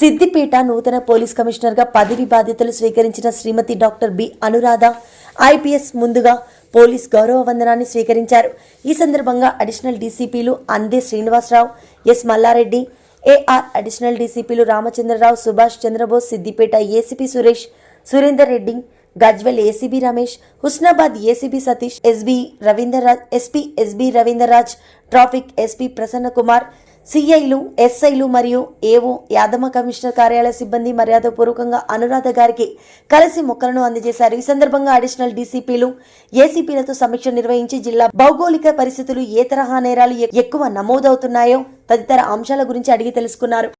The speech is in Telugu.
సిద్దిపేట నూతన పోలీస్ కమిషనర్గా పదవి బాధ్యతలు స్వీకరించిన Srimati doctor B Anuradha IPS ముందుగా పోలీస్ గౌరవ వందనాన్ని స్వీకరించారు. ఈ సందర్భంగా additional డీసీపీలు Ande Srinivasarao S Mallareddy AR additional డీసీపీలు Ramachandrarao Subhash Chandrabose Siddipet ACP Suresh Surender Reddy Gajwel ACB Ramesh Husnabad ACB Satish SB Ravinder Raj SP SB Ravinder Raj traffic SP Prasanna Kumar సిఐలు ఎస్ఐలు మరియు ఏవో యాదమ్మ కమిషనర్ కార్యాలయ సిబ్బంది మర్యాదపూర్వకంగా అనురాధ గారికి కలిసి మొక్కలను అందజేశారు. ఈ సందర్భంగా అడిషనల్ డీసీపీలు ఏసీపీలతో సమీక్ష నిర్వహించి జిల్లా భౌగోళిక పరిస్థితులు ఏ తరహా నేరాలు ఎ- ఎక్కువ నమోదవుతున్నాయో తదితర అంశాల గురించి అడిగి తెలుసుకున్నారు.